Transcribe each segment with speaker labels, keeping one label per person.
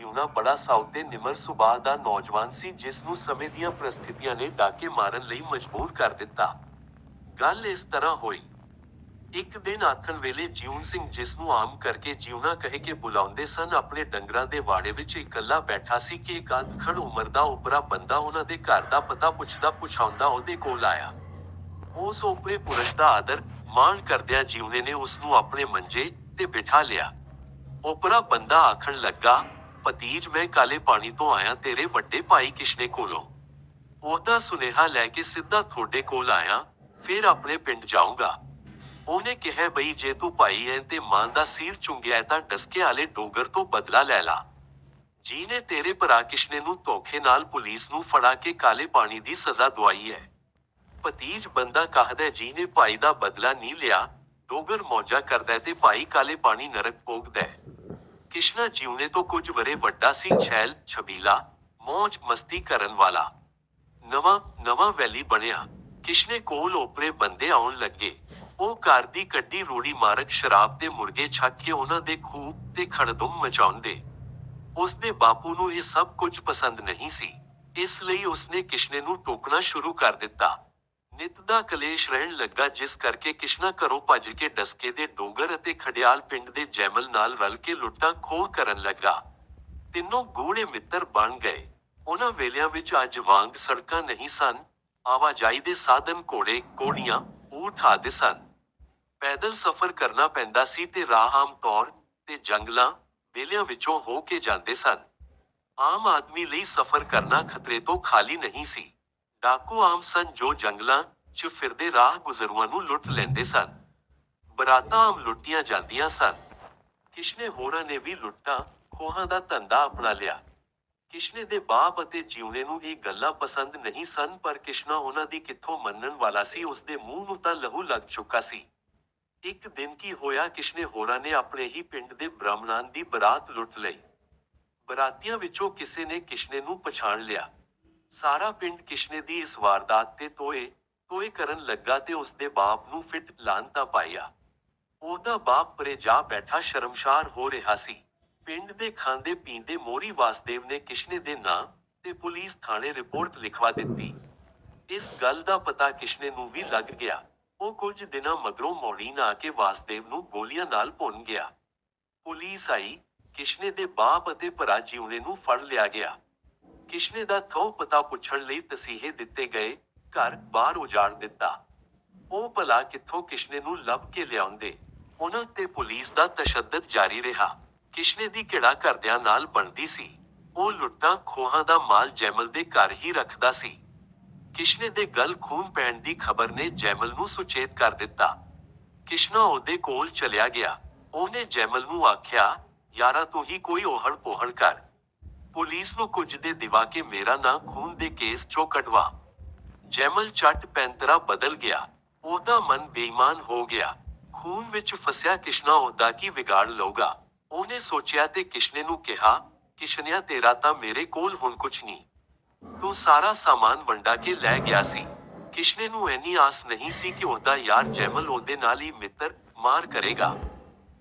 Speaker 1: ਜੀਵਨਾ ਬੜਾ ਸਾਊ ਤੇ ਨਿਮਰ ਸੁਭਾਅ ਦਾ ਨੌਜਵਾਨ ਸੀ, ਜਿਸ ਨੂੰ ਸਮੇਂ ਦੀਆਂ ਪ੍ਰਸਥਿਤੀਆਂ ਨੇ ਡਾਕੇ ਮਾਰਨ ਲਈ ਮਜਬੂਰ ਕਰ ਦਿੱਤਾ। ਗੱਲ ਇਸ ਤਰ੍ਹਾਂ ਹੋਈ। ਇੱਕ ਦਿਨ ਆਥਣ ਵੇਲੇ ਜੀਵਨ ਸਿੰਘ ਜਿਸ ਨੂੰ ਆਮ ਕਰਕੇ ਜੀਵਨਾ ਕਹਿ ਕੇ ਬੁਲਾਉਂਦੇ ਸਨ, ਆਪਣੇ ਡੰਗਰਾਂ ਦੇ ਵਾੜੇ ਵਿੱਚ ਇਕੱਲਾ ਬੈਠਾ ਸੀ ਕਿ ਇੱਕ ਅਧਖੜ ਉਮਰ ਦਾ ਉਪਰਾ ਬੰਦਾ ਉਹਨਾਂ ਦੇ ਘਰ ਦਾ ਪਤਾ ਪੁੱਛਦਾ ਪੁਛਾਉਂਦਾ ਉਹਦੇ ਕੋਲ ਆਇਆ। ਉਸ ਉਪਰੇ ਪੁਰਸ਼ ਦਾ ਆਦਰ ਮਾਣ ਕਰਦਿਆਂ ਜੀਵਨੇ ਨੇ ਉਸ ਨੂੰ ਆਪਣੇ ਮੰਜੇ ਤੇ ਬਿਠਾ ਲਿਆ। ਉਪਰਾ ਬੰਦਾ ਆਖਣ ਲੱਗਾ ਭਤੀਜ ਮੈਂ ਕਾਲੇ ਪਾਣੀ ਤੋਂ ਆਇਆ ਤੇਰੇ ਵੱਡੇ ਭਾਈ ਕਿਸ਼ਨੇ ਕੋਲੋਂ। ਉਹਦਾ ਸੁਨੇਹਾ ਲੈ ਕੇ ਸਿੱਧਾ ਤੁਹਾਡੇ ਕੋਲ ਆਇਆ, ਫਿਰ ਆਪਣੇ ਪਿੰਡ ਜਾਊਂਗਾ। ਉਹਨੇ ਕਿਹਾ ਬਈ ਜੇ ਤੂੰ ਭਾਈ ਐ ਤੇ ਮਾਂ ਦਾ ਸੀਰ ਚੁੰਗਿਆ ਤਾਂ ਡਸਕੇ ਵਾਲੇ ਡੋਗਰ ਤੋਂ ਬਦਲਾ ਲੈ ਲਾ। ਜੀ ਨੇ ਤੇਰੇ ਭਰਾ ਕਿਸ਼ਨੇ ਨੂੰ ਧੋਖੇ ਨਾਲ ਪੁਲਿਸ ਨੂੰ ਫੜਾ ਕੇ ਕਾਲੇ ਪਾਣੀ ਦੀ ਸਜ਼ਾ ਦਵਾਈ ਹੈ ਭਤੀਜ ਬੰਦਾ ਕਹਦਾ ਜੀ ਨੇ ਭਾਈ ਦਾ ਬਦਲਾ ਨਹੀਂ ਲਿਆ, ਡੋਗਰ ਮੌਜਾ ਕਰਦਾ ਤੇ ਭਾਈ ਕਾਲੇ ਪਾਣੀ ਨਰਕ ਭੋਗਦਾ ਕਿਸ਼ਨਾ ਜੀਵਨੇ ਤੋਂ ਕੁਝ ਵਰੇ ਵੱਡਾ ਸੀ, ਛੈਲ, ਛਬੀਲਾ, ਮੌਜ ਮਸਤੀ ਕਰਨ ਵਾਲਾ। ਨਵਾਂ ਨਵਾਂ ਵੈਲੀ ਬਣਿਆ। ਕਿਸ਼ਨੇ ਕੋਲ ਓਪਰੇ ਬੰਦੇ ਆਉਣ ਲੱਗੇ। ਉਹ ਘਰ ਦੀ ਕੱਢੀ ਰੋੜੀ ਮਾਰਕ ਸ਼ਰਾਬ ਦੇ ਮੁਰਗੇ ਛੱਕ ਕੇ ਉਹਨਾਂ ਦੇ ਖੂਬ ਤੇ ਖੜਦੁੰਮ ਮਚਾਉਂਦੇ। ਉਸਦੇ ਬਾਪੂ ਨੂੰ ਇਹ ਸਭ ਕੁਝ ਪਸੰਦ ਨਹੀਂ ਸੀ। ਇਸ ਲਈ ਉਸਨੇ ਕਿਸ਼ਨੇ ਨੂੰ ਟੋਕਣਾ ਸ਼ੁਰੂ ਕਰ ਦਿੱਤਾ। ਨਿੱਤ ਦਾ ਕਲੇਸ਼ ਰਹਿਣ ਲੱਗਾ, ਜਿਸ ਕਰਕੇ ਕਿਸ਼ਨਾ ਘਰੋਂ ਭੱਜ ਕੇ ਡਸਕੇ ਦੇ ਡੋਗਰ ਅਤੇ ਖਡਿਆਲ ਪਿੰਡ ਦੇ ਜੈਮਲ ਨਾਲ ਰਲ ਕੇ ਲੁੱਟਾਂ ਖੋਹ ਕਰਨ ਲੱਗਾ। ਤਿੰਨੋਂ ਗੂੜੇ ਮਿੱਤਰ ਬਣ ਗਏ। ਉਹਨਾਂ ਵੇਲਿਆਂ ਵਿੱਚ ਅੱਜ ਵਾਂਗ ਸੜਕਾਂ ਨਹੀਂ ਸਨ। ਆਵਾਜਾਈ ਦੇ ਸਾਧਨ ਘੋੜੇ ਕੋੜੀਆਂ ਊਠ ਆਦਿ ਸਨ। ਪੈਦਲ ਸਫ਼ਰ ਕਰਨਾ ਪੈਂਦਾ ਸੀ ਤੇ ਰਾਹ ਆਮ ਤੌਰ ਤੇ ਜੰਗਲਾਂ ਵੇਲਿਆਂ ਵਿੱਚੋਂ ਹੋ ਕੇ ਜਾਂਦੇ ਸਨ। ਆਮ ਆਦਮੀ ਲਈ ਸਫ਼ਰ ਕਰਨਾ ਖਤਰੇ ਤੋਂ ਖਾਲੀ ਨਹੀਂ ਸੀ। ਡਾਕੂ ਆਮ ਸਨ ਜੋ ਜੰਗਲਾਂ 'ਚ ਫਿਰਦੇ ਰਾਹ ਗੁਜ਼ਰੂਆਂ ਨੂੰ ਲੁੱਟ ਲੈਂਦੇ ਸਨ। ਬਰਾਤਾਂ ਆਮ ਲੁੱਟੀਆਂ ਜਾਂਦੀਆਂ ਸਨ। ਕਿਸ਼ਨੇ ਹੋਰਾਂ ਨੇ ਵੀ ਲੁੱਟਾਂ, ਖੋਹਾਂ ਦਾ ਧੰਦਾ ਅਪਣਾ ਲਿਆ। ਕਿਸ਼ਨੇ ਦੇ ਬਾਪ ਅਤੇ ਜੀਵਨੇ ਨੂੰ ਇਹ ਗੱਲਾਂ ਪਸੰਦ ਨਹੀਂ ਸਨ, ਪਰ ਕਿਸ਼ਨਾ ਉਹਨਾਂ ਦੀ ਕਿੱਥੋਂ ਮੰਨਣ ਵਾਲਾ ਸੀ ਉਸਦੇ ਮੂੰਹ ਨੂੰ ਤਾਂ ਲਹੂ ਲੱਗ ਚੁੱਕਾ ਸੀ। ਇੱਕ ਦਿਨ ਕੀ ਹੋਇਆ, ਕਿਸ਼ਨੇ ਹੋਰਾਂ ਨੇ ਆਪਣੇ ਹੀ ਪਿੰਡ ਦੇ ਬ੍ਰਾਹਮਣਾਂ ਦੀ ਬਰਾਤ ਲੁੱਟ ਲਈ। ਬਰਾਤੀਆਂ ਵਿੱਚੋਂ ਕਿਸੇ ਨੇ ਕਿਸ਼ਨੇ ਨੂੰ ਪਛਾਣ ਲਿਆ। ਸਾਰਾ ਪਿੰਡ ਕਿਸ਼ਨੇ ਦੀ ਇਸ ਵਾਰਦਾਤ ਤੇ ਤੋਏ ਤੋਏ ਕਰਨ ਲੱਗਾ ਤੇ ਉਸਦੇ ਬਾਪ ਨੂੰ ਫਿੱਟ ਲਾਂਤਾ ਪਾਇਆ। ਉਹਦਾ ਬਾਪ ਪਰੇ ਜਾ ਬੈਠਾ ਸ਼ਰਮਸ਼ਾਰ ਹੋ ਰਿਹਾ ਸੀ। ਪਿੰਡ ਦੇ ਖਾਂਦੇ ਪੀਂਦੇ ਮੋਰੀ ਵਾਸਦੇਵ ਨੇ ਕਿਸ਼ਨੇ ਦੇ ਨਾਂ ਤੇ ਪੁਲਿਸ ਥਾਣੇ ਰਿਪੋਰਟ ਲਿਖਵਾ ਦਿੱਤੀ। ਇਸ ਗੱਲ ਦਾ ਪਤਾ ਕਿਸ਼ਨੇ ਨੂੰ ਵੀ ਲੱਗ ਗਿਆ। ਉਹ ਕੁਝ ਦਿਨਾਂ ਮਗਰੋਂ ਮੋੜੀ ਆ ਕੇ ਵਾਸਦੇਵ ਨੂੰ ਗੋਲੀਆਂ ਨਾਲ ਭੁੰਨ ਗਿਆ। ਪੁਲਿਸ ਆਈ, ਕਿਸ਼ਨੇ ਦੇ ਬਾਪ ਅਤੇ ਭਰਾ ਜੀਵਨੇ ਨੂੰ ਫੜ ਲਿਆ ਗਿਆ। ਕਿਸ਼ਨੇ ਦਾ ਥੋ ਪਤਾ ਪੁੱਛਣ ਲਈ ਤਸੀਹੇ ਦਿੱਤੇ ਗਏ, ਘਰ ਬਾਹਰ ਉਜਾੜ ਦਿੱਤਾ। ਉਹ ਭਲਾ ਕਿੱਥੋਂ ਕਿਸ਼ਨੇ ਨੂੰ ਲੱਭ ਕੇ ਲਿਆਉਂਦੇ? ਉਹਨਾਂ ਤੇ ਪੁਲਿਸ ਦਾ ਤਸ਼ੱਦਦ ਜਾਰੀ ਰਿਹਾ। ਕਿਸ਼ਨੇ ਦੀ ਕਿਹੜਾ ਘਰਦਿਆਂ ਨਾਲ ਬਣਦੀ ਸੀ। ਉਹ ਲੁੱਟਾਂ ਖੋਹਾਂ ਦਾ ਮਾਲ ਜੈਮਲ ਦੇ ਘਰ ਹੀ ਰੱਖਦਾ ਸੀ। ਕਿਸ਼ਨੇ ਦੇ ਗਲ ਖੂਨ ਪੈਣ ਦੀ ਖਬਰ ਨੇ ਜੈਮਲ ਨੂੰ ਸੁਚੇਤ ਕਰ ਦਿੱਤਾ। ਕਿਸ਼ਨਾ ਉਹਦੇ ਕੋਲ ਚਲਿਆ ਗਿਆ। ਉਹਨੇ ਜੈਮਲ ਨੂੰ ਆਖਿਆ, ਯਾਰਾ ਤੂੰ ਹੀ ਕੋਈ ਓਹੜ ਪੋਹੜ ਕਰ। ਪੁਲਿਸ ਨੂੰ ਕੁਝ ਦੇ ਦਿਵਾ ਕੇ ਮੇਰਾ ਨਾਂ ਖੂਨ ਦੇ ਕੇਸ ਚੋਂ ਕਢਵਾ। ਜੈਮਲ ਚੱਟ ਪੈਂਤਰਾ ਬਦਲ ਗਿਆ। ਉਹਦਾ ਮਨ ਬੇਈਮਾਨ ਹੋ ਗਿਆ। ਖੂਨ ਵਿੱਚ ਫਸਿਆ ਕਿਸ਼ਨਾ ਉਹਦਾ ਕੀ ਵਿਗਾੜ ਲਊਗਾ। ਉਹਨੇ ਸੋਚਿਆ ਤੇ ਕਿਸ਼ਨੇ ਨੂੰ ਕਿਹਾ, ਕਿਸ਼ਨਿਆ, ਤੇਰਾ ਤਾਂ ਮੇਰੇ ਕੋਲ ਹੁਣ ਕੁਝ ਨਹੀਂ ਤੂੰ ਸਾਰਾ ਸਾਮਾਨ ਵੰਡਾ ਕੇ ਲੈ ਗਿਆ ਸੀ। ਕਿਸ਼ਨੇ ਨੂੰ ਐਨੀ ਆਸ ਨਹੀਂ ਸੀ ਕਿ ਉਹਦਾ ਯਾਰ ਜੈਮਲ ਉਹਦੇ ਨਾਲ ਹੀ ਮਿੱਤਰ ਮਾਰ ਕਰੇਗਾ।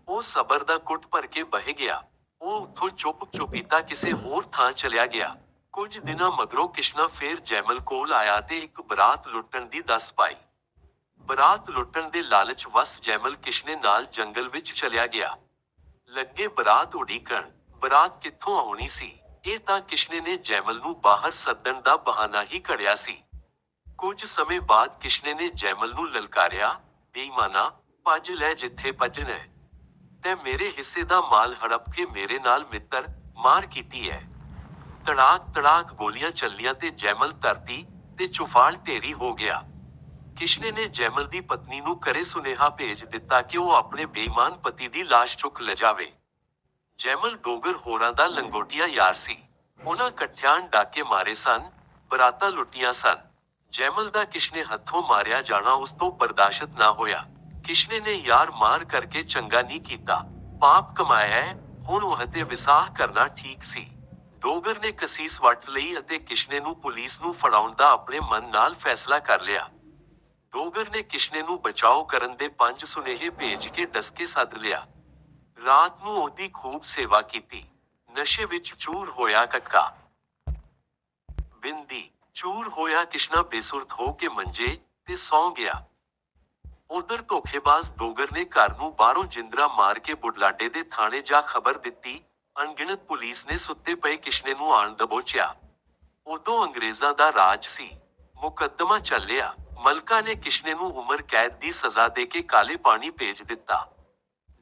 Speaker 1: ਉਹ ਸਬਰ ਦਾ ਕੁੱਟ ਭਰ ਕੇ ਬਹਿ ਗਿਆ। ਉਹ ਉੱਥੋਂ ਚੁੱਪ ਚੁਪੀਤਾ ਕਿਸੇ ਹੋਰ ਥਾਂ ਚਲਿਆ ਗਿਆ। ਕੁਝ ਦਿਨਾਂ ਮਗਰੋਂ ਕਿਸ਼ਨਾ ਫੇਰ ਜੈਮਲ ਕੋਲ ਆਇਆ ਤੇ ਇੱਕ ਬਰਾਤ ਲੁੱਟਣ ਦੀ ਦੱਸ ਪਾਈ। ਬਰਾਤ ਲੁੱਟਣ ਦੇ ਲਾਲਚ ਵਸ ਜੈਮਲ ਕਿਸ਼ਨੇ ਨਾਲ ਜੰਗਲ ਵਿੱਚ ਚਲਿਆ ਗਿਆ। ਲੱਗੇ ਬਰਾਤ ਉਡੀਕਣ, ਬਰਾਤ ਕਿੱਥੋਂ ਆਉਣੀ ਸੀ, ਇਹ ਤਾਂ ਕਿਸ਼ਨੇ ਨੇ ਜੈਮਲ ਨੂੰ ਬਾਹਰ ਸੱਦਣ ਦਾ ਬਹਾਨਾ ਹੀ ਘੜਿਆ ਸੀ। ਕੁਝ ਸਮੇਂ ਬਾਅਦ ਕਿਸ਼ਨੇ ਨੇ ਜੈਮਲ ਨੂੰ ਲਲਕਾਰਿਆ, ਬੇਈਮਾਨਾ, ਭੱਜ ਲੈ ਜਿੱਥੇ ਭੱਜਣਾ ਤੇ ਮੇਰੇ ਹਿੱਸੇ ਦਾ ਮਾਲ ਹੜਪ ਕੇ ਮੇਰੇ ਨਾਲ ਮਿੱਤਰ ਮਾਰ ਕੀਤੀ ਹੈ ਤੜਾਕ ਤੜਾਕ ਗੋਲੀਆਂ ਚੱਲੀਆਂ ਤੇ ਜੈਮਲ ਧਰਤੀ ਤੇ ਚੁਫਾਲ ਢੇਰੀ ਹੋ ਗਿਆ। ਕਿਸ਼ਨੇ ਨੇ ਜੈਮਲ ਦੀ ਪਤਨੀ ਨੂੰ ਕਰੇ ਸੁਨੇਹਾ ਭੇਜ ਦਿੱਤਾ ਕਿ ਉਹ ਆਪਣੇ ਬੇਈਮਾਨ ਪਤੀ ਦੀ ਲਾਸ਼ ਚੁੱਕ ਲੈ ਜਾਵੇ। ਜੈਮਲ ਡੋਗਰ ਹੋਰਾਂ ਦਾ ਲੰਗੋਟੀਆ ਯਾਰ ਸੀ। ਉਹਨਾਂ ਇਕੱਠਿਆਂ ਡਾਕੇ ਮਾਰੇ ਸਨ, ਬਰਾਤਾਂ ਲੁੱਟੀਆਂ ਸਨ। ਜੈਮਲ ਦਾ ਕਿਸ਼ਨੇ ਹੱਥੋਂ ਮਾਰਿਆ ਜਾਣਾ ਉਸ ਤੋਂ ਬਰਦਾਸ਼ਤ ਨਾ ਹੋਇਆ। ਕਿਸ਼ਨੇ ਨੇ ਯਾਰ ਮਾਰ ਕਰਕੇ ਚੰਗਾ ਨਹੀਂ ਕੀਤਾ। ਪਾਪ ਕਮਾਇਆ ਹੈ, ਹੁਣ ਉਹ ਤੇ ਵਿਸਾਹ ਕਰਨਾ ਠੀਕ ਸੀ। ਡੋਗਰ ਨੇ ਕਸੀਸ ਵੱਟ ਲਈ ਅਤੇ ਕਿਸ਼ਨੇ ਨੂੰ ਪੁਲਿਸ ਨੂੰ ਫੜਾਉਣ ਦਾ ਆਪਣੇ ਮਨ ਨਾਲ ਫੈਸਲਾ ਕਰ ਲਿਆ। ਡੋਗਰ ਨੇ ਕਿਸ਼ਨੇ ਨੂੰ ਬਚਾਓ ਕਰਨ ਦੇ ਪੰਜ ਸੁਨੇਹੇ ਭੇਜ ਕੇ ਡਸਕੇ ਸੱਦ ਲਿਆ। ਰਾਤ ਨੂੰ ਉਹਦੀ ਖੂਬ ਸੇਵਾ ਕੀਤੀ। ਨਸ਼ੇ ਵਿੱਚ ਚੂਰ ਹੋਇਆ ਕੱਕਾ। ਬਿੰਦੀ ਚੂਰ ਹੋਇਆ ਕਿਸ਼ਨਾ ਬੇਸੁਰਤ ਹੋ ਕੇ ਮੰਜੇ ਤੇ ਸੌਂ ਗਿਆ। ਉਧਰ ਧੋਖੇਬਾਜ਼ ਡੋਗਰ ਨੇ ਘਰ ਨੂੰ ਬਾਹਰੋਂ ਜਿੰਦਰਾ ਮਾਰ ਕੇ ਬੁਢਲਾਡੇ ਦੇ ਥਾਣੇ ਜਾ ਖਬਰ ਦਿੱਤੀ। ਅਣਗਿਣਤ ਪੁਲਿਸ ਨੇ ਸੁੱਤੇ ਪਏ ਕਿਸ਼ਨੇ ਨੂੰ ਆਣ ਦਬੋਚਿਆ। ਉਦੋਂ ਅੰਗਰੇਜ਼ਾਂ ਦਾ ਰਾਜ ਸੀ। ਮੁਕੱਦਮਾ ਚੱਲਿਆ। ਮਲਕਾ ਨੇ ਕਿਸ਼ਨੇ ਨੂੰ ਉਮਰ ਕੈਦ ਦੀ ਸਜ਼ਾ ਦੇ ਕੇ ਕਾਲੇ ਪਾਣੀ ਭੇਜ ਦਿੱਤਾ।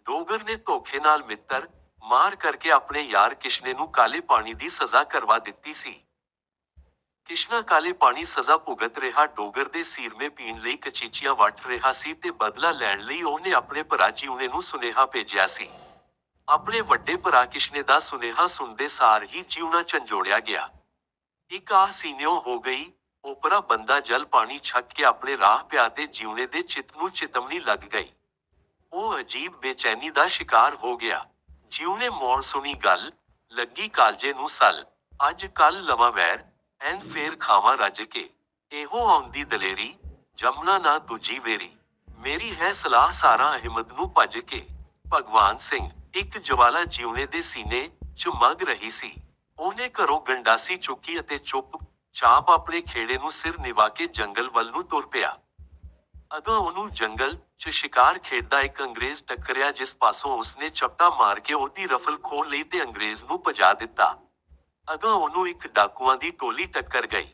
Speaker 1: ਡੋਗਰ ਨੇ ਧੋਖੇ ਨਾਲ ਮਿੱਤਰ ਮਾਰ ਕਰਕੇ ਆਪਣੇ ਯਾਰ ਕਿਸ਼ਨੇ ਨੂੰ ਕਾਲੇ ਪਾਣੀ ਦੀ ਸਜ਼ਾ ਕਰਵਾ ਦਿੱਤੀ ਸੀ। ਕਿਸ਼ਨਾ ਕਾਲੇ ਪਾਣੀ ਸਜ਼ਾ ਭੁਗਤ ਰਿਹਾ, ਡੋਗਰ ਦੇ ਸੀਰਮੇ ਪੀਣ ਲਈ ਕਚੀਚੀਆਂ ਵੱਟ ਰਿਹਾ ਸੀ ਤੇ ਬਦਲਾ ਲੈਣ ਲਈ ਉਹਨੇ ਆਪਣੇ ਭਰਾ ਜੀਉਨੇ ਨੂੰ ਸੁਨੇਹਾ ਭੇਜਿਆ ਸੀ। ਆਪਣੇ ਵੱਡੇ ਭਰਾ ਕਿਸ਼ਨੇ ਦਾ ਸੁਨੇਹਾ ਸੁਣਦੇ ਸਾਰ ਹੀ ਜੀਉਣਾ ਝੰਜੋੜਿਆ ਗਿਆ। ਇੱਕ ਆਹ ਸੀਨਿਓ ਹੋ ਗਈ ਉਪਰਾ ਬੰਦਾ ਜਲ ਪਾਣੀ ਛੱਕ ਕੇ ਆਪਣੇ ਰਾਹ ਪਿਆ ਤੇ ਜੀਉਨੇ ਦੇ ਚਿੱਤ ਨੂੰ ਚਿਤਮਨੀ ਲੱਗ ਗਈ। ਉਹ ਅਜੀਬ ਬੇਚੈਨੀ ਦਾ ਸ਼ਿਕਾਰ ਹੋ ਗਿਆ। ਜਿਉਨੇ ਮੋਰ ਸੁਣੀ ਗੱਲ, ਲੱਗੀ ਕਾਲਜੇ ਨੂੰ ਸਲ, ਅੱਜ ਕੱਲ ਲਵਾਂ ਵੈਰ ਐਨ ਫੇਰ ਖਾਵਾਂ ਰੱਜ ਕੇ। ਇਹੋ ਆਉਂਦੀ ਦਲੇਰੀ, ਜਮਨਾ ਨਾ ਦੂਜੀ ਵੇਰੀ। ਮੇਰੀ ਹੈ ਸਲਾਹ ਸਾਰਾ ਅਹਿਮਦ ਨੂੰ ਭੱਜ ਕੇ। ਭਗਵਾਨ ਸਿੰਘ, ਇੱਕ ਜਵਾਲਾ ਜਿਉਨੇ ਦੇ ਸੀਨੇ ਚ ਮਗ ਰਹੀ ਸੀ। ਉਹਨੇ ਘਰੋਂ ਗੰਡਾਸੀ ਚੁੱਕੀ ਅਤੇ ਚੁੱਪ ਚਾਪ ਆਪਣੇ ਖੇੜੇ ਨੂੰ ਸਿਰ ਨਿਵਾ ਕੇ ਜੰਗਲ ਵੱਲ ਨੂੰ ਤੁਰ ਪਿਆ। ਅਗਾਂਹ ਉਹਨੂੰ ਜੰਗਲ 'ਚ ਸ਼ਿਕਾਰ ਖੇਡਦਾ ਇੱਕ ਅੰਗਰੇਜ਼ ਟੱਕਰਿਆ, ਜਿਸ ਪਾਸੋਂ ਉਸਨੇ ਚਪਟਾ ਮਾਰ ਕੇ ਉਹਦੀ ਰਫਲ ਖੋਹ ਲਈ ਤੇ ਅੰਗਰੇਜ਼ ਨੂੰ ਭਜਾ ਦਿੱਤਾ। ਅਗਾਂਹ ਉਹਨੂੰ ਇੱਕ ਡਾਕੂਆਂ ਦੀ ਟੋਲੀ ਟੱਕਰ ਗਈ।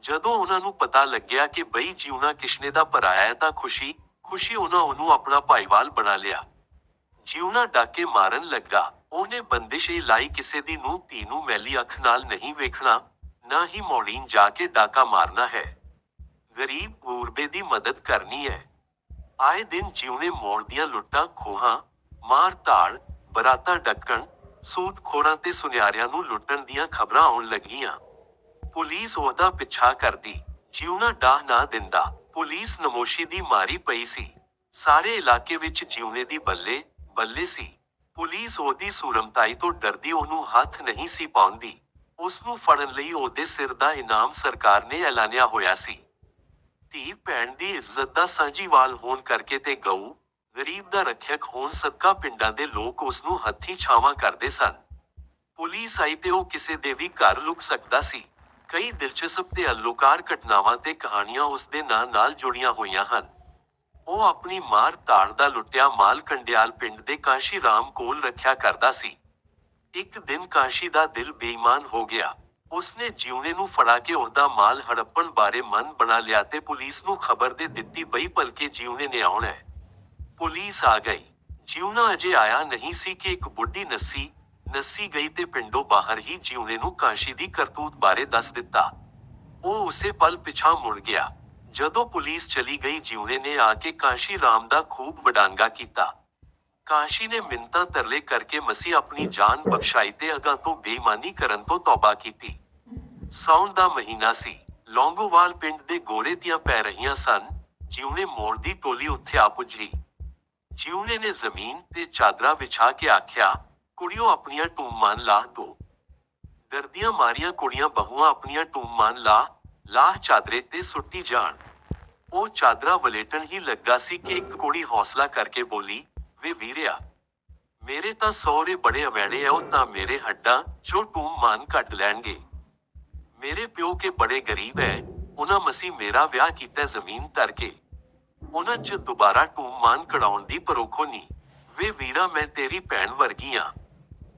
Speaker 1: ਜਦੋਂ ਉਹਨਾਂ ਨੂੰ ਪਤਾ ਲੱਗਿਆ ਕਿ ਬਈ ਜਿਉਣਾ ਕਿਸ਼ਨੇ ਦਾ ਭਰਾ ਹੈ ਤਾਂ ਖੁਸ਼ੀ ਖੁਸ਼ੀ ਉਹਨਾਂ ਉਹਨੂੰ ਆਪਣਾ ਭਾਈਵਾਲ ਬਣਾ ਲਿਆ। ਜਿਉਣਾ ਡਾਕੇ ਮਾਰਨ ਲੱਗਾ। ਉਹਨੇ ਬੰਦਿਸ਼ ਇਹ ਲਾਈ ਕਿਸੇ ਦੀ ਨੂੰ ਧੀ ਨੂੰ ਮੈਲੀ ਅੱਖ ਨਾਲ ਨਹੀਂ ਵੇਖਣਾ, ਨਾ ਹੀ ਮੌੜੀਨ ਜਾ ਕੇ ਡਾਕਾ ਮਾਰਨਾ ਹੈ। ਗਰੀਬ ਗੂਰਬੇ ਦੀ ਮਦਦ ਕਰਨੀ ਹੈ। ਆਏ ਦਿਨ ਜਿਉਨੇ ਮੋੜ ਦੀਆਂ ਲੁੱਟਾਂ, ਖੋਹਾਂ ਮਾਰ ਧਾੜ ਬਰਾਤਾਂ ਡੱਕਣ ਸੂਤ ਖੋਰਾਂ ਤੇ ਸੁਨਿਆਰਿਆਂ ਨੂੰ ਲੁੱਟਣ ਦੀਆਂ ਖਬਰਾਂ ਆਉਣ ਲੱਗੀਆਂ। ਪੁਲਿਸ ਉਹਦਾ ਪਿੱਛਾ ਕਰਦੀ, ਜਿਉਣਾ ਡਾਹ ਨਾ ਦਿੰਦਾ। ਪੁਲਿਸ ਨਮੋਸ਼ੀ ਦੀ ਮਾਰੀ ਪਈ ਸੀ। ਸਾਰੇ ਇਲਾਕੇ ਵਿੱਚ ਜਿਉਨੇ ਦੀ ਬੱਲੇ ਬੱਲੇ ਸੀ। ਪੁਲਿਸ ਉਹਦੀ ਸੂਰਮਤਾਈ ਤੋਂ ਡਰਦੀ ਉਹਨੂੰ ਹੱਥ ਨਹੀਂ ਸੀ ਪਾਉਂਦੀ। ਉਸ ਨੂੰ ਫੜਨ ਲਈ ਉਹਦੇ ਸਿਰ ਦਾ ਇਨਾਮ ਸਰਕਾਰ ਨੇ ਐਲਾਨਿਆ ਹੋਇਆ ਸੀ। ਧੀ ਭੈਣ ਦੀ ਇੱਜ਼ਤ ਦਾ ਸਾਂਝੀਵਾਲ ਹੋਣ ਕਰਕੇ ਤੇ ਗਊ ਗਰੀਬ ਦਾ ਰੱਖਿਅਕ ਹੋਣ ਸਦਕਾ ਪਿੰਡਾਂ ਦੇ ਲੋਕ ਉਸ ਨੂੰ ਹੱਥੀਂ ਛਾਵਾਂ ਕਰਦੇ ਸਨ। ਪੁਲਿਸ ਆਈ ਤੇ ਉਹ ਕਿਸੇ ਦੇ ਵੀ ਘਰ ਲੁਕ ਸਕਦਾ ਸੀ। ਕਈ ਦਿਲਚਸਪ ਤੇ ਅਲੋਕਾਰ ਘਟਨਾਵਾਂ ਤੇ ਕਹਾਣੀਆਂ ਉਸ ਦੇ ਨਾਂ ਨਾਲ ਜੁੜੀਆਂ ਹੋਈਆਂ ਹਨ। ਉਹ ਆਪਣੀ ਮਾਰ ਧਾੜ ਦਾ ਲੁੱਟਿਆ ਮਾਲ ਕੰਡਿਆਲ ਪਿੰਡ ਦੇ ਕਾਸ਼ੀ ਰਾਮ ਕੋਲ ਰੱਖਿਆ ਕਰਦਾ ਸੀ। ਇੱਕ ਦਿਨ ਕਾਸ਼ੀ ਦਾ ਦਿਲ ਬੇਈਮਾਨ ਹੋ ਗਿਆ। ਉਸਨੇ ਜਿਉਣੇ ਨੂੰ ਫੜਾ ਕੇ ਉਹਦਾ ਮਾਲ ਹੜੱਪਣ ਬਾਰੇ ਮਨ ਬਣਾ ਲਿਆ ਤੇ ਪੁਲਿਸ ਨੂੰ ਖਬਰ ਦੇ ਦਿੱਤੀ ਬਈ ਭਲਕੇ ਜਿਉਣੇ ਨੇ ਆਉਣਾ ਹੈ। ਪੁਲਿਸ ਆ ਗਈ। ਜਿਉਨਾ ਅਜੇ ਆਇਆ ਨਹੀਂ ਸੀ ਕਿ ਇੱਕ ਬੁੱਢੀ ਨੱਸੀ ਨੱਸੀ ਗਈ ਤੇ ਪਿੰਡੋਂ ਬਾਹਰ ਹੀ ਜਿਉਣੇ ਨੂੰ ਕਾਸ਼ੀ ਦੀ ਕਰਤੂਤ ਬਾਰੇ ਦੱਸ ਦਿੱਤਾ। ਉਹ ਉਸੇ ਪਲ ਪਿਛਾਂ ਮੁੜ ਗਿਆ। ਜਦੋਂ ਪੁਲਿਸ ਚਲੀ ਗਈ, ਜਿਉਣੇ ਨੇ ਆ ਕੇ ਕਾਸ਼ੀ ਰਾਮ ਦਾ ਖੂਬ ਵਡਾਂਗਾ ਕੀਤਾ। ਕਾਸ਼ੀ ਨੇ ਮਿੰਤਾ ਤਰਲੇ ਕਰਕੇ ਮਸੀ ਆਪਣੀ ਜਾਨ ਬਖਸ਼ਾਈ ਤੇ ਅਗਾਂ ਤੋਂ ਬੇਈਮਾਨੀ ਕਰਨ ਤੋਂ ਤੌਬਾ ਕੀਤੀ। ਸਾਉਣ ਦਾ ਮਹੀਨਾ ਸੀ। ਲੌਂਗੋਵਾਲ ਪਿੰਡ ਦੇ ਗੋਰੇ ਦੀਆਂ ਪੈ ਰਹੀਆਂ ਸਨ। ਜਿਉਣੇ ਮੋੜ ਦੀ ਟੋਲੀ ਉੱਥੇ ਆ ਪੁੱਜੀ। ਜਿਉਨੇ ਨੇ ਜ਼ਮੀਨ ਤੇ ਚਾਦਰਾ ਵਿਛਾ ਕੇ ਆਖਿਆ, ਕੁੜੀਓ, ਆਪਣੀਆਂ ਟੂਮਾਨ ਲਾਹ ਦੋ। ਡਰਦੀਆਂ ਮਾਰੀਆਂ ਕੁੜੀਆਂ ਬਹੂਆਂ ਆਪਣੀਆਂ ਟੂਮਾਨ ਲਾਹ ਲਾਹ ਚਾਦਰੇ ਤੇ ਸੁੱਟੀ ਜਾਣ। ਉਹ ਚਾਦਰਾ ਵਲੇਟਣ ਹੀ ਲੱਗਾ ਸੀ ਕਿ ਇੱਕ ਕੁੜੀ ਹੌਸਲਾ ਕਰਕੇ ਬੋਲੀ, ਵੇ ਵੀਰਿਆ, ਮੇਰੇ ਤਾਂ ਸਹੁਰੇ ਬੜੇ ਅਵੈੜੇ ਆ, ਉਹ ਤਾਂ ਮੇਰੇ ਹੱਡਾਂ ਚੋਂ ਟੂਮਾਨ ਕੱਢ ਲੈਣਗੇ। ਮੇਰੇ ਪਿਓ ਕੇ ਬੜੇ ਗਰੀਬ ਐ, ਉਹਨਾਂ ਮਸੀ ਮੇਰਾ ਵਿਆਹ ਕੀਤਾ ਜ਼ਮੀਨ ਧਰ ਕੇ। ਉਹਨਾਂ ਚ ਦੁਬਾਰਾ ਟੂਮ ਮਾਨ ਕਢਾਉਣ ਦੀ ਪਰੋਖੋ ਨਹੀਂ ਵੇ ਵੀਰਾ ਮੈਂ ਤੇਰੀ ਭੈਣ ਵਰਗੀ ਆ।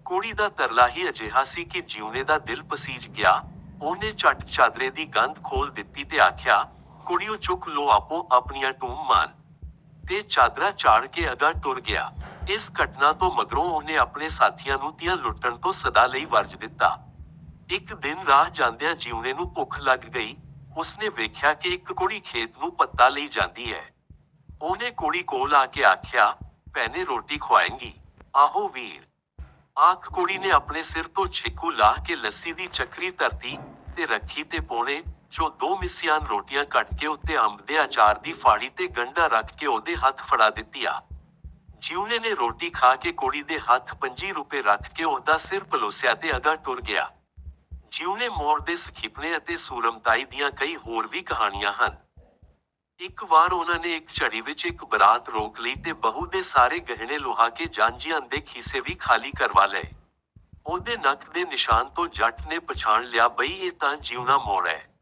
Speaker 1: ਕੁੜੀ ਦਾ ਤਰਲਾ ਹੀ ਅਜਿਹਾ ਸੀ ਕਿ ਜਿਉਨੇ ਦਾ ਦਿਲ ਪਸੀਜ ਗਿਆ। ਉਹਨੇ ਝੱਟ ਚਾਦਰੇ ਦੀ ਗੰਧ ਖੋਲ ਦਿੱਤੀ ਤੇ ਆਖਿਆ ਕੁੜੀਓ ਚੁੱਕ ਲੋ ਆਪੋ ਆਪਣੀਆਂ ਟੂਮ ਮਾਨ। ਤੇ ਚਾਦਰਾ ਚਾੜ ਕੇ ਅਗਾ ਟੁਰ ਗਿਆ। ਇਸ ਘਟਨਾ ਤੋਂ ਮਗਰੋਂ ਉਹਨੇ ਆਪਣੇ ਸਾਥੀਆਂ ਨੂੰ ਤੀਆਂ ਲੁੱਟਣ ਤੋਂ ਸਦਾ ਲਈ ਵਰਜ ਦਿੱਤਾ। ਇੱਕ ਦਿਨ ਰਾਹ ਜਾਂਦਿਆਂ ਜਿਉਨੇ ਨੂੰ ਭੁੱਖ ਲੱਗ ਗਈ। ਉਸਨੇ ਵੇਖਿਆ ਕਿ ਇੱਕ ਕੁੜੀ ਖੇਤ ਨੂੰ ਪੱਤਾ ਲਈ ਜਾਂਦੀ ਹੈ। ਉਹਨੇ ਕੁੜੀ ਕੋਲ ਆ ਕੇ ਆਖਿਆ, ਭੈਣੇ, ਰੋਟੀ ਖਵਾਏਂਗੀ। ਆਹੋ ਵੀਰ। ਆਖ ਕੁੜੀ ਨੇ ਆਪਣੇ ਸਿਰ ਤੋਂ ਛਿੱਕੂ ਲਾਹ ਕੇ ਲੱਸੀ ਦੀ ਚੱਕਰੀ ਧਰਤੀ ਤੇ ਰੱਖੀ ਤੇ ਪੋਣੇ ਚੋਂ ਦੋ ਮਿਸਿਆਨ ਰੋਟੀਆਂ ਕੱਟ ਕੇ ਉੱਤੇ ਅੰਬ ਦੇ ਅਚਾਰ ਦੀ ਫਾੜੀ ਤੇ ਗੰਢਾ ਰੱਖ ਕੇ ਉਹਦੇ ਹੱਥ ਫੜਾ ਦਿੱਤੀਆ। ਜਿਉਨੇ ਨੇ ਰੋਟੀ ਖਾ ਕੇ ਕੁੜੀ ਦੇ ਹੱਥ 25 ਰੁਪਏ ਰੱਖ ਕੇ ਉਹਦਾ ਸਿਰ ਪਲੋਸਿਆ ਤੇ ਅਗਾ ਟੁਰ ਗਿਆ। ਜਿਉਨੇ ਮੋਰ ਦੇ ਸਖੀਪਣੇ ਅਤੇ ਸੂਰਮਤਾਈ ਦੀਆਂ ਕਈ ਹੋਰ ਵੀ ਕਹਾਣੀਆਂ ਹਨ। ਇੱਕ ਵਾਰ ਉਹਨਾਂ ਨੇ ਇੱਕ ਝੜੀ ਵਿੱਚ ਇੱਕ ਬਰਾਤ ਰੋਕ ਲਈ ਤੇ ਬਹੂ ਦੇ ਸਾਰੇ ਗਹਿਣੇ ਲੁਹਾ ਕੇ ਜਾਂਜੀਆਂ ਦੇ ਖੀਸੇ ਵੀ ਖਾਲੀ ਕਰਵਾ ਲਏ। ਉਹਦੇ ਨੱਕ ਦੇ ਨਿਸ਼ਾਨ ਤੋਂ ਜੱਟ ਨੇ ਪਛਾਣ ਲਿਆ, ਬਈ, ਇਹ ਤਾਂ ਜਿਉਣਾ ਮੋੜ ਹੈ।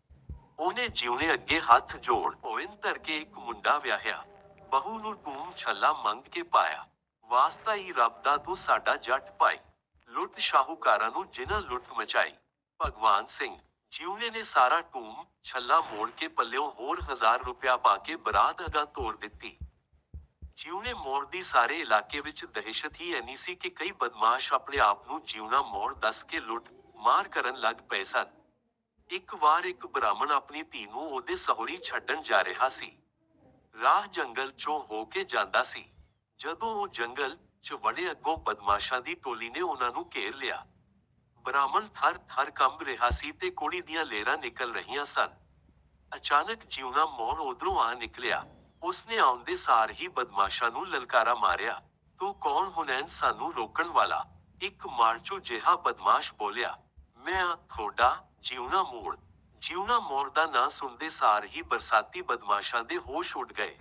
Speaker 1: ਉਹਨੇ ਜਿਉਣੇ ਅੱਗੇ ਹੱਥ ਜੋੜ ਹੋਇਨ ਧਰ ਕੇ ਇੱਕ ਮੁੰਡਾ ਵਿਆਹਿਆ। ਬਹੂ ਨੂੰ ਟੂਮ ਛੱਲਾ ਮੰਗ ਕੇ ਪਾਇਆ। ਵਾਸਤਾ ਹੀ ਰੱਬ ਦਾ ਤੂੰ ਸਾਡਾ ਜੱਟ ਪਾਈ ਲੁੱਟ ਸ਼ਾਹੂਕਾਰਾਂ ਨੂੰ ਜਿਨ੍ਹਾਂ ਲੁੱਟ ਮਚਾਈ। ਭਗਵਾਨ ਸਿੰਘ ਜਿਉਣੇ ਨੇ ਸਾਰਾ ਟੂਮ ਛੱਲਾ ਮੋੜ ਕੇ ਪੱਲਿਓ ਹੋਰ ਹਜ਼ਾਰ ਰੁਪਇਆ ਪਾ ਕੇ ਬਰਾਤ ਅਗਾ ਤੋੜ ਦਿੱਤੀ। ਜਿਉਣੇ ਮੋੜ ਦੀ ਸਾਰੇ ਇਲਾਕੇ ਵਿੱਚ ਦਹਿਸ਼ਤ ਹੀ ਐਨੀ ਸੀ ਕਿ ਕਈ ਬਦਮਾਸ਼ ਆਪਣੇ ਆਪ ਨੂੰ ਜਿਉਣਾ ਮੋੜ ਦੱਸ ਕੇ ਲੁੱਟ ਮਾਰ ਕਰਨ ਲੱਗ ਪਏ ਸਨ। ਇੱਕ ਵਾਰ ਇੱਕ ਬ੍ਰਾਹਮਣ ਆਪਣੀ ਧੀ ਨੂੰ ਉਹਦੇ ਸਹੁਰੀ ਛੱਡਣ ਜਾ ਰਿਹਾ ਸੀ। ਰਾਹ ਜੰਗਲ ਚੋਂ ਹੋ ਕੇ ਜਾਂਦਾ ਸੀ। ਜਦੋਂ ਉਹ ਜੰਗਲ 'ਚ ਵੜੇ ਅੱਗੋਂ ਬਦਮਾਸ਼ਾਂ ਦੀ ਟੋਲੀ ਨੇ ਉਹਨਾਂ ਨੂੰ ਘੇਰ ਲਿਆ। ਬ੍ਰਾਹਮਣ ਥਰ ਥਰ ਕੰਬ ਰਿਹਾ ਸੀ ਤੇ ਕੁੜੀ ਦੀਆਂ ਲੇਰਾਂ ਨਿਕਲ ਰਹੀਆਂ ਸਨ। ਅਚਾਨਕ ਜਿਉਣਾ ਮੋੜ ਉਧਰੋਂ ਆ ਨਿਕਲਿਆ। ਉਸਨੇ ਆਉਂਦੇ ਸਾਰ ਹੀ ਬਦਮਾਸ਼ਾਂ ਨੂੰ ਲਲਕਾਰਾ ਮਾਰਿਆ। ਤੂੰ ਕੌਣ ਹੁਨੈਨ ਸਾਨੂੰ ਰੋਕਣ ਵਾਲਾ? ਇੱਕ ਮਾਰਚੂ ਜਿਹਾ ਬਦਮਾਸ਼ ਬੋਲਿਆ। ਮੈਂ ਆ ਥੋੜਾ ਜਿਉਣਾ ਮੋੜ ਜਿਉਣਾ ਮੋੜ ਦਾ ਨਾਂ ਸੁਣਦੇ ਸਾਰ ਹੀ ਬਰਸਾਤੀ ਬਦਮਾਸ਼ਾਂ ਦੇ ਹੋਸ਼ ਉੱਡ ਗਏ।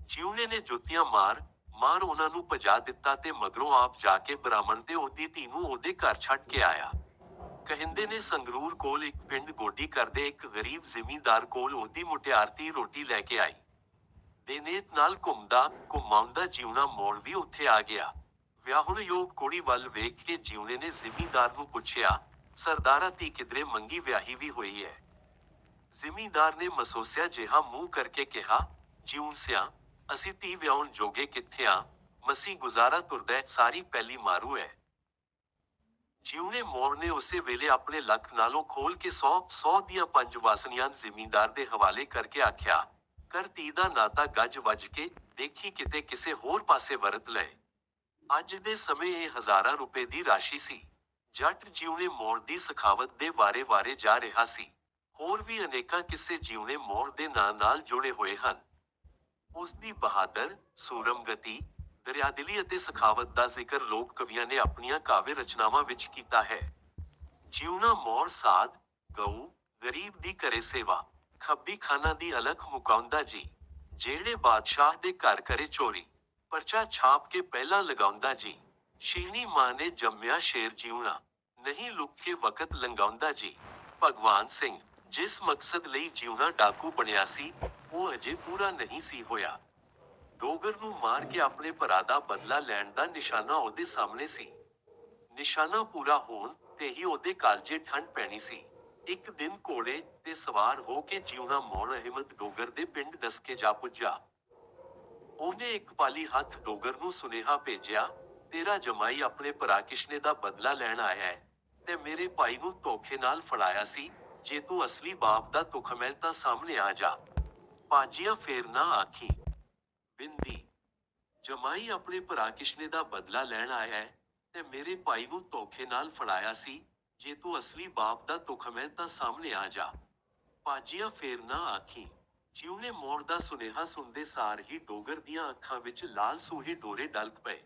Speaker 1: ਜਿਉਣੇ ਨੇ ਜੁੱਤੀਆਂ ਮਾਰ ਮਾਨ ਉਹਨਾਂ ਨੂੰ ਭਜਾ ਦਿੱਤਾ ਤੇ ਮਗਰੋਂ ਆਪ ਜਾ ਕੇ ਬ੍ਰਾਹਮਣ ਤੇ ਉਹਦੀ ਧੀ ਨੂੰ ਉਹਦੇ ਘਰ ਛੱਡ ਕੇ ਆਇਆ। ਕਹਿੰਦੇ ਨੇ ਸੰਗਰੂਰ ਕੋਲ ਇੱਕ ਪਿੰਡ ਗੋਡੀ ਕਰਦੇ ਇੱਕ ਗਰੀਬ ਜ਼ਿਮੀਂਦਾਰ ਕੋਲ ਉਹਦੀ ਮੁਟਿਆਰਤੀ ਰੋਟੀ ਲੈ ਕੇ ਆਈ। ਦਿਨੇਤ ਨਾਲ ਘੁੰਮਦਾ, ਘੁਮਾਉਂਦਾ ਜਿਉਣਾ ਮੋੜ ਵੀ ਉੱਥੇ ਆ ਗਿਆ। ਵਿਆਹੁਣ ਯੋਗ ਕੁੜੀ ਵੱਲ ਵੇਖ ਕੇ ਜਿਉਣੇ ਨੇ ਜ਼ਿਮੀਂਦਾਰ ਨੂੰ ਪੁੱਛਿਆ, ਸਰਦਾਰਾ ਧੀ ਕਿਧਰੇ ਮੰਗੀ ਵਿਆਹੀ ਵੀ ਹੋਈ ਹੈ? ਜ਼ਿਮੀਂਦਾਰ ਨੇ ਮਸੋਸਿਆ ਜਿਹਾ ਮੂੰਹ ਕਰਕੇ ਕਿਹਾ ਜਿਉਂ ਸਿਆ ਅਸੀਂ ਧੀ ਵਿਆਹੁਣ ਜੋਗੇ ਕਿੱਥੇ ਆ? ਮਸੀ ਗੁਜ਼ਾਰਾ ਤੁਰਦਾ ਸਾਰੀ ਪਹਿਲੀ ਮਾਰੂ ਹੈ। ਜਿਉਨੇ ਮੋਰ ਨੇ ਉਸੇ ਵੇਲੇ ਆਪਣੇ ਲੱਕ ਨਾਲੋਂ ਖੋਲ ਕੇ 100 100 ਦੀਆਂ ਪੰਜ ਵਾਸਨੀਆਂ ਜ਼ਿਮੀਂਦਾਰ ਦੇ ਹਵਾਲੇ ਕਰਕੇ ਆਖਿਆ, ਕਰ ਧੀ ਦਾ ਨਾਤਾ ਗੱਜ ਵੱਜ ਕੇ ਦੇਖੀ ਕਿਤੇ ਕਿਸੇ ਹੋਰ ਪਾਸੇ ਵਰਤ ਲਏ ਅੱਜ ਦੇ ਸਮੇਂ ਇਹ ਹਜ਼ਾਰਾਂ ਰੁਪਏ ਦੀ ਰਾਸ਼ੀ ਸੀ। ਜੱਟ ਜਿਉਨੇ ਮੋਰ ਦੀ ਸਖਾਵਤ ਦੇ ਵਾਰੇ-ਵਾਰੇ ਜਾ ਰਿਹਾ ਸੀ। ਹੋਰ ਵੀ ਅਨੇਕਾਂ ਕਿਸੇ ਜਿਉਨੇ ਮੋਰ ਦੇ ਨਾਂ ਨਾਲ ਜੁੜੇ ਹੋਏ ਹਨ। ਉਸ ਦੀ ਬਹਾਦਰ, ਸੂਰਮਗਤੀ, ਦਰਿਆਦਿਲੀ ਅਤੇ ਸਖਾਵਤ ਦਾ ਜ਼ਿਕਰ ਲੋਕ ਕਵੀਆਂ ਨੇ ਆਪਣੀਆਂ ਕਾਵਿ ਰਚਨਾਵਾਂ ਵਿੱਚ ਕੀਤਾ ਹੈ। ਜਿਉਣਾ ਮੋੜ ਸਾਧ, ਗਊ, ਗਰੀਬ ਦੀ ਕਰੇ ਸੇਵਾ, ਖੱਬੀ ਖਾਨਾ ਦੀ ਅਲਖ ਮੁਕਾਉਂਦਾ ਜੀ, ਜਿਹੜੇ ਬਾਦਸ਼ਾਹ ਦੇ ਘਰ ਕਰੇ ਚੋਰੀ, ਪਰਚਾ ਛਾਪ ਕੇ ਪਹਿਲਾਂ ਲਗਾਉਂਦਾ ਜੀ ਸ਼ੀਨੀ ਮਾਂ ਨੇ ਜੰਮਿਆ ਸ਼ੇਰ ਜਿਉਣਾ, ਨਹੀਂ ਲੁੱਕ ਕੇ ਵਕਤ ਲੰਘਾਉਂਦਾ ਜੀ। ਭਗਵਾਨ ਸਿੰਘ, ਜਿਸ ਮਕਸਦ ਲਈ ਜਿਉਣਾ ਡਾਕੂ ਬਣਿਆ ਸੀ ਉਹ ਅਜੇ ਪੂਰਾ ਨਹੀਂ ਸੀ ਹੋਇਆ। ਡੋਗਰ ਨੂੰ ਮਾਰ ਕੇ ਆਪਣੇ ਭਰਾ ਦਾ ਬਦਲਾ ਲੈਣ ਦਾ ਨਿਸ਼ਾਨਾ ਉਹਦੇ ਸਾਹਮਣੇ ਸੀ। ਨਿਸ਼ਾਨਾ ਪੂਰਾ ਹੋਣ ਤੇ ਹੀ ਉਹਦੇ ਕਾਲਜੇ ਠੰਡ ਪੈਣੀ ਸੀ। ਇੱਕ ਦਿਨ ਕੋੜੇ ਤੇ ਸਵਾਰ ਹੋ ਕੇ ਜਿਉਣਾ ਮੋੜ ਅਹਿਮਦ ਡੋਗਰ ਦੇ ਪਿੰਡ ਦਸ ਜਾ ਪੁੱਜਾ। ਉਹਨੇ ਇੱਕ ਪਾਲੀ ਹੱਥ ਡੋਗਰ ਨੂੰ ਸੁਨੇਹਾ ਭੇਜਿਆ, ਤੇਰਾ ਜਮਾਈ ਆਪਣੇ ਭਰਾ ਕਿਸ਼ਨੇ ਦਾ ਬਦਲਾ ਲੈਣ ਆਇਆ ਹੈ ਤੇ ਮੇਰੇ ਭਾਈ ਨੂੰ ਧੋਖੇ ਨਾਲ ਫੜਾਇਆ ਸੀ। ਜੇ ਤੂੰ ਅਸਲੀ ਬਾਪ ਦਾ ਤੁਖਮ ਤਾਂ ਸਾਹਮਣੇ ਆ ਜਾ। ਪਾਜੀਆਂ ਫੇਰ ਨਾ ਆਖੀ, ਬਿੰਦੀ, ਜਮਾਈ ਆਪਣੇ ਭਰਾ ਕਿਸ਼ਨੇ ਦਾ ਬਦਲਾ ਲੈਣ ਆਇਆ ਹੈ ਤੇ ਮੇਰੇ ਭਾਈ ਨੂੰ ਧੋਖੇ ਨਾਲ ਫੜਾਇਆ ਸੀ। ਜੇ ਤੂੰ ਅਸਲੀ ਬਾਪ ਦਾ ਤੁਖਮ ਹੈ ਤਾਂ ਸਾਹਮਣੇ ਆ ਜਾ। ਪਾਜੀਆਂ ਫੇਰ ਨਾ ਆਖੀ ਜਿਉਨੇ ਮੋੜ ਦਾ ਸੁਨੇਹਾ ਸੁਣਦੇ ਸਾਰ ਹੀ ਡੋਗਰ ਦੀਆਂ ਅੱਖਾਂ ਵਿੱਚ ਲਾਲ ਸੂਹੇ ਡੋਰੇ ਡਲਕ ਪਏ।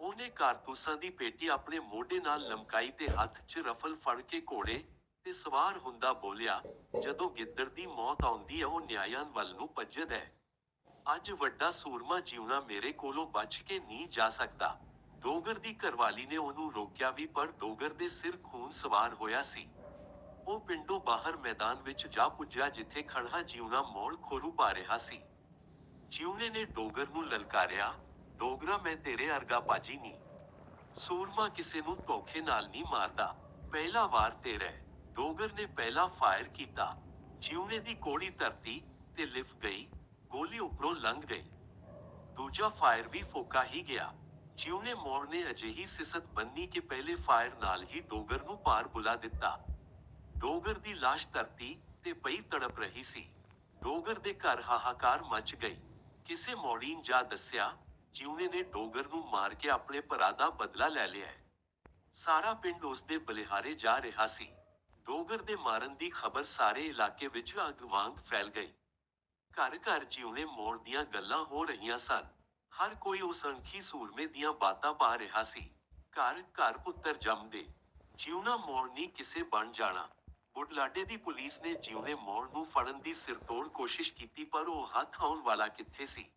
Speaker 1: ਉਹਨੇ ਕਾਰਤੂਸਾਂ ਦੀ ਪੇਟੀ ਆਪਣੇ ਮੋਢੇ ਨਾਲ ਲਮਕਾਈ ਤੇ ਹੱਥ 'ਚ ਰਫਲ ਫੜ ਕੇ ਘੋੜੇ ਤੇ ਸਵਾਰ ਹੁੰਦਾ ਬੋਲਿਆ, ਜਦੋਂ ਗਿੱਦੜ ਦੀ ਮੌਤ ਆਉਂਦੀ ਹੈ ਉਹ ਨਿਆਂਆਂ ਵੱਲ ਨੂੰ ਭੱਜਦਾ ਹੈ। ਅੱਜ ਵੱਡਾ ਸੂਰਮਾ ਜਿਉਣਾ ਮੇਰੇ ਕੋਲੋਂ ਬਚ ਕੇ ਨਹੀਂ ਜਾ ਸਕਦਾ। ਡੋਗਰ ਦੀ ਘਰਵਾਲੀ ਨੇ ਉਹਨੂੰ ਰੋਕਿਆ ਵੀ, ਪਰ ਡੋਗਰ ਦੇ ਸਿਰ ਖੂਨ ਸਵਾਰ ਹੋਇਆ ਸੀ। ਉਹ ਪਿੰਡੋਂ ਬਾਹਰ ਮੈਦਾਨ ਵਿੱਚ ਜਾ ਪੁੱਜਿਆ, ਜਿੱਥੇ ਖੜਹਾ ਜਿਉਣਾ ਮੋੜ ਖੋਰੂ ਪਾ ਰਿਹਾ ਸੀ। ਜਿਉਣੇ ਨੇ ਡੋਗਰ ਨੂੰ ਲਲਕਾਰਿਆ, ਡੋਗਰਾ, ਮੈਂ ਤੇਰੇ ਅਰਗਾ ਪਾਜੀ ਨਹੀਂ। ਸੂਰਮਾ ਕਿਸੇ ਨੂੰ ਧੋਖੇ ਨਾਲ ਨਹੀਂ ਮਾਰਦਾ। ਪਹਿਲਾ ਵਾਰ ਤੇਰਾ ਡੋਗਰ ਨੇ ਪਹਿਲਾ ਫਾਇਰ ਕੀਤਾ। ਜਿਉਣੇ ਦੀ ਕੋੜੀ ਧਰਤੀ ਤੇ ਲਿਫ ਗਈ, ਗੋਲੀ ਉੱਪਰੋਂ ਲੰਘ ਗਈ। ਦੂਜਾ ਫਾਇਰ ਵੀ ਫੋਕਾ ਹੀ ਗਿਆ। ਜਿਉਣੇ ਮੋੜ ਨੇ ਅਜਿਹੀ ਸਿਸਤ ਬੰਨੀ ਕਿ ਪਹਿਲੇ ਫਾਇਰ ਨਾਲ ਹੀ ਡੋਗਰ ਨੂੰ ਪਾਰ ਬੁਲਾ ਦਿੱਤਾ। ਡੋਗਰ ਦੀ ਲਾਸ਼ ਧਰਤੀ ਤੇ ਪਈ ਤੜਪ ਰਹੀ ਸੀ। ਡੋਗਰ ਦੇ ਘਰ ਹਾਹਾਕਾਰ ਮਚ ਗਈ। ਕਿਸੇ ਮੌੜੀਨ ਜਾ ਦੱਸਿਆ, ਜਿਉਣੇ ਨੇ ਡੋਗਰ ਨੂੰ ਮਾਰ ਕੇ ਆਪਣੇ ਭਰਾ ਦਾ ਬਦਲਾ ਲੈ ਲਿਆ ਸਾਰਾ ਪਿੰਡ ਉਸ ਦੇ ਬਲਿਹਾਰੇ ਜਾ ਰਿਹਾ ਸੀ। ਡੋਗਰ ਦੇ ਮਾਰਨ ਦੀ ਖਬਰ ਸਾਰੇ ਇਲਾਕੇ ਵਿੱਚ ਅੱਗ ਵਾਂਗ ਫੈਲ ਗਈ। ਘਰ ਘਰ ਜਿਉਣੇ ਮੋੜ ਦੀਆਂ ਗੱਲਾਂ ਹੋ ਰਹੀਆਂ ਸਨ। ਹਰ ਕੋਈ ਉਸ ਅਣਖੀ ਸੂਰਮੇ ਦੀਆਂ ਬਾਤਾਂ ਪਾ ਰਿਹਾ ਸੀ। ਘਰ ਘਰ ਪੁੱਤਰ ਜੰਮਦੇ, ਜਿਉਣਾ ਮੋੜ ਕਿਸੇ ਬਣ ਜਾਣਾ। ਬੁਢਲਾਡੇ ਦੀ ਪੁਲਿਸ ਨੇ ਜਿਉਣੇ ਮੋੜ ਨੂੰ ਫੜਨ ਦੀ ਸਿਰਤੋੜ ਕੋਸ਼ਿਸ਼ ਕੀਤੀ, ਪਰ ਉਹ ਹੱਥ ਆਉਣ ਵਾਲਾ ਕਿੱਥੇ ਸੀ?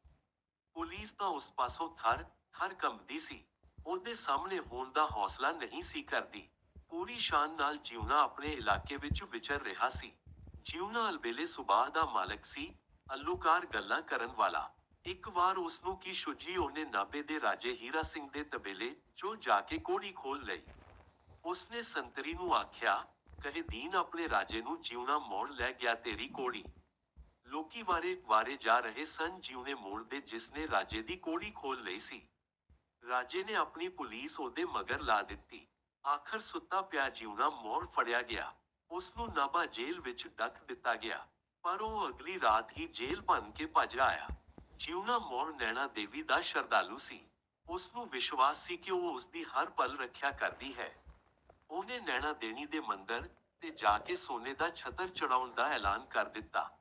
Speaker 1: ਪੁਲਿਸ ਤਾਂ ਉਸ ਪਾਸੋਂ ਥਰ ਥਰ ਕੰਬਦੀ ਸੀ। ਉਹਦੇ ਸਾਹਮਣੇ ਹੋਣ ਦਾ ਹੌਸਲਾ ਨਹੀਂ ਸੀ ਕਰਦੀ। ਪੂਰੀ ਸ਼ਾਨ ਨਾਲ ਜਿਉਣਾ ਆਪਣੇ ਇਲਾਕੇ ਵਿੱਚ ਵਿਚਰ ਰਿਹਾ ਸੀ। ਜਿਉਣਾ ਅਲਬੇਲੇ ਸੁਭਾਅ ਦਾ ਮਾਲਕ ਸੀ, ਅਲੂਕਾਰ ਗੱਲਾਂ ਕਰਨ ਵਾਲਾ। ਇੱਕ ਵਾਰ ਉਸ ਨੂੰ ਕੀ ਸੁਝੀ ਉਹਨੇ ਨਾਬੇ ਦੇ ਰਾਜੇ ਹੀਰਾ ਸਿੰਘ ਦੇ ਤਬੇਲੇ 'ਚੋਂ ਜਾ ਕੇ ਕੋੜੀ ਖੋਲ ਲਈ। ਉਸਨੇ ਸੰਤਰੀ ਨੂੰ ਆਖਿਆ, ਕਹੇ ਦੀਨ ਆਪਣੇ ਰਾਜੇ ਨੂੰ ਜਿਉਣਾ ਮੋੜ ਲੈ ਗਿਆ ਤੇਰੀ ਕੋੜੀ। ਲੋਕੀ ਵਾਰੇ ਵਾਰੇ ਜਾ ਰਹੇ ਸਨ ਜਿਉਨੇ ਮੋੜ ਦੇ ਜਿਸਨੇ ਰਾਜੇ ਦੀ ਕੋੜੀ ਖੋਲ ਲਈ ਸੀ। ਰਾਜੇ ਨੇ ਆਪਣੀ ਪੁਲਿਸ ਉਹਦੇ ਮਗਰ ਲਾ ਦਿੱਤੀ। ਆਖਰ ਸੁੱਤਾ ਪਿਆ ਜਿਉਣਾ ਮੋੜ ਫੜਿਆ ਗਿਆ। ਉਸ ਨੂੰ ਨਾਭਾ ਜੇਲ੍ਹ ਵਿੱਚ ਡੱਕ ਦਿੱਤਾ ਗਿਆ। ਪਰ ਉਹ ਅਗਲੀ ਰਾਤ ਹੀ ਜੇਲ੍ਹ ਭੰਨ ਕੇ ਭੱਜ ਆਇਆ। ਜਿਉਣਾ ਮੋੜ ਨੈਣਾ ਦੇਵੀ ਦਾ ਸ਼ਰਧਾਲੂ ਸੀ। ਉਸ ਨੂੰ ਵਿਸ਼ਵਾਸ ਸੀ ਕਿ ਉਹ ਉਸ ਦੀ ਹਰ ਪਲ ਰੱਖਿਆ ਕਰਦੀ ਹੈ। ਉਹਨੇ ਨੈਣਾ ਦੇਣੀ ਦੇ ਮੰਦਰ ਤੇ ਜਾ ਕੇ ਸੋਨੇ ਦਾ ਛਤਰ ਚੜਾਉਣ ਦਾ ਐਲਾਨ ਕਰ ਦਿੱਤਾ।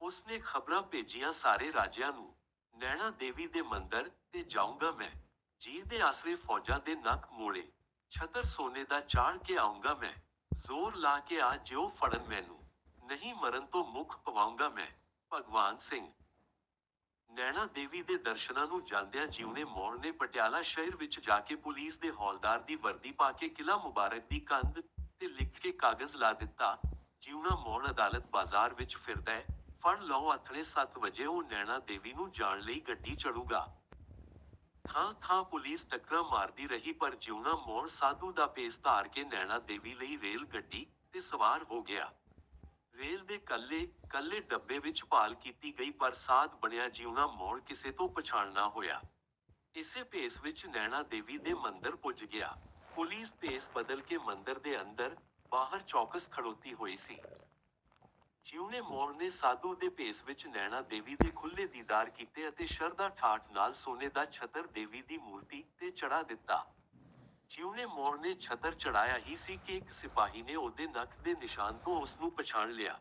Speaker 1: ਉਸਨੇ ਖਬਰਾਂ ਭੇਜੀਆਂ ਸਾਰੇ ਰਾਜਿਆਂ ਨੂੰ, ਨੈਣਾ ਦੇਵੀ ਦੇ ਮੰਦਰ ਤੇ ਜਾਊਂਗਾ ਮੈਂ। ਜੀ ਦੇ ਆਸਰੇ ਫੌਜਾਂ ਦੇ ਨੱਕ ਮੋੜੇ। ਛਤਰ ਸੋਨੇ ਦਾ ਚਾੜ ਕੇ ਆਉਂਗਾ ਮੈਂ, ਜ਼ੋਰ ਲਾ ਕੇ ਆ ਜਿਉ ਫੜਨ ਮੈਨੂੰ, ਨਹੀਂ ਮਰਨ ਤੋਂ ਮੁੱਖ ਪਵਾਉਂਗਾ ਮੈਂ, ਭਗਵਾਨ ਸਿੰਘ। ਨੈਣਾ ਦੇਵੀ ਦੇ ਦਰਸ਼ਨਾਂ ਨੂੰ ਜਾਂਦਿਆਂ ਜਿਉਨੇ ਮੋੜ ਨੇ ਪਟਿਆਲਾ ਸ਼ਹਿਰ ਵਿੱਚ ਜਾ ਕੇ ਪੁਲਿਸ ਦੇ ਹੌਲਦਾਰ ਦੀ ਵਰਦੀ ਪਾ ਕੇ ਕਿਲਾ ਮੁਬਾਰਕ ਦੀ ਕੰਧ ਤੇ ਲਿਖ ਕੇ ਕਾਗਜ਼ ਲਾ ਦਿੱਤਾ। ਜਿਉਣਾ ਮੋੜ ਅਦਾਲਤ ਬਾਜ਼ਾਰ ਵਿੱਚ ਫਿਰਦਾ ਹੈ। ਫੜ ਲਓ ਅਥਲੇ 7 ਵਜੇ ਉਹ ਨੈਣਾ ਦੇਵੀ ਨੂੰ ਜਾਣ ਲਈ ਗੱਡੀ ਚੜੂਗਾ। ਥਾਂ ਥਾਂ ਪੁਲਿਸ ਟੱਕਰਾਂ ਮਾਰਦੀ ਰਹੀ, ਪਰ ਜਿਉਣਾ ਮੋੜ ਸਾਧੂ ਦਾ ਪੇਸ ਧਾਰ ਕੇ ਨੈਣਾ ਦੇਵੀ ਲਈ ਰੇਲ ਗੱਡੀ ਤੇ ਸਵਾਰ ਹੋ ਗਿਆ। ਰੇਲ ਦੇ ਕੱਲੇ ਕੱਲੇ ਡੱਬੇ ਵਿੱਚ ਭਾਲ ਕੀਤੀ ਗਈ, ਪਰ ਸਾਧ ਬਣਿਆ ਜਿਉਣਾ ਮੋੜ ਕਿਸੇ ਤੋਂ ਪਛਾਣ ਨਾ ਹੋਇਆ। ਇਸੇ ਭੇਸ ਵਿੱਚ ਨੈਣਾ ਦੇਵੀ ਦੇ ਮੰਦਰ ਪੁੱਜ ਗਿਆ। ਪੁਲਿਸ ਭੇਸ ਬਦਲ ਕੇ ਮੰਦਰ ਦੇ ਅੰਦਰ ਬਾਹਰ ਚੌਕਸ ਖੜੋਤੀ ਹੋਈ ਸੀ। ਜਿਉਨੇ ਮੋੜ ਨੇ ਸਾਧੂ ਦੇ ਭੇਸ ਵਿੱਚ ਨੈਣਾ ਦੇਵੀ ਦੇ ਖੁੱਲੇ ਦੀਦਾਰ ਕੀਤੇ ਅਤੇ ਸ਼ਰਧਾ ਠਾਠ ਨਾਲ ਸੋਨੇ ਦਾ ਛਤਰ ਦੇਵੀ ਦੀ ਮੂਰਤੀ ਤੇ ਚੜਾ ਦਿੱਤਾ। ਜਿਉਨੇ ਮੋੜ ਨੇ ਛਤਰ ਚੜਾਇਆ ਹੀ ਸੀ ਕਿ ਇੱਕ ਸਿਪਾਹੀ ਨੇ ਉਹਦੇ ਨੱਕ ਦੇ ਨਿਸ਼ਾਨ ਤੋਂ ਉਸ ਨੂੰ ਪਛਾਣ ਲਿਆ।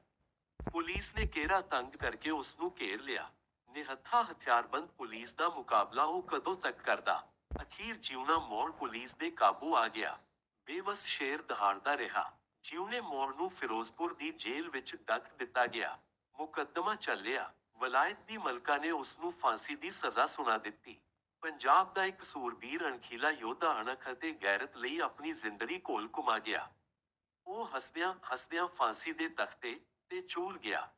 Speaker 1: ਪੁਲਿਸ ਨੇ ਘੇਰਾ ਤੰਗ ਕਰਕੇ ਉਸ ਨੂੰ ਘੇਰ ਲਿਆ? ਨਿਹੱਥਾ ਹਥਿਆਰਬੰਦ ਪੁਲਿਸ ਦਾ ਮੁਕਾਬਲਾ ਉਹ ਕਦੋਂ ਤੱਕ ਕਰਦਾ? ਅਖੀਰ ਜਿਉਣਾ ਮੋੜ ਪੁਲਿਸ ਦੇ ਕਾਬੂ ਆ ਗਿਆ। ਬੇਵਸ ਸ਼ੇਰ ਦਹਾੜਦਾ ਰਿਹਾ। ਜਿਉਨੇ ਮੋੜ ਨੂੰ ਫਿਰੋਜ਼ਪੁਰ ਦੀ ਜੇਲ੍ਹ ਵਿੱਚ ਡੱਕ ਦਿੱਤਾ ਗਿਆ। ਮੁਕੱਦਮਾ ਚੱਲਿਆ। ਵਲਾਇਤ ਦੀ ਮਲਕਾ ਨੇ ਉਸ ਨੂੰ ਫਾਂਸੀ ਦੀ ਸਜ਼ਾ ਸੁਣਾ ਦਿੱਤੀ। ਪੰਜਾਬ ਦਾ ਇੱਕ ਸੂਰਬੀਰ ਅਣਖੀਲਾ ਯੋਧਾ ਅਣਖ ਅਤੇ ਗੈਰਤ ਲਈ ਆਪਣੀ ਜ਼ਿੰਦਗੀ ਕੋਲ ਘੁਮਾ ਗਿਆ। ਉਹ ਹੱਸਦਿਆਂ ਹੱਸਦਿਆਂ ਫਾਂਸੀ ਦੇ ਤਖਤੇ ਤੇ ਝੂਲ ਗਿਆ।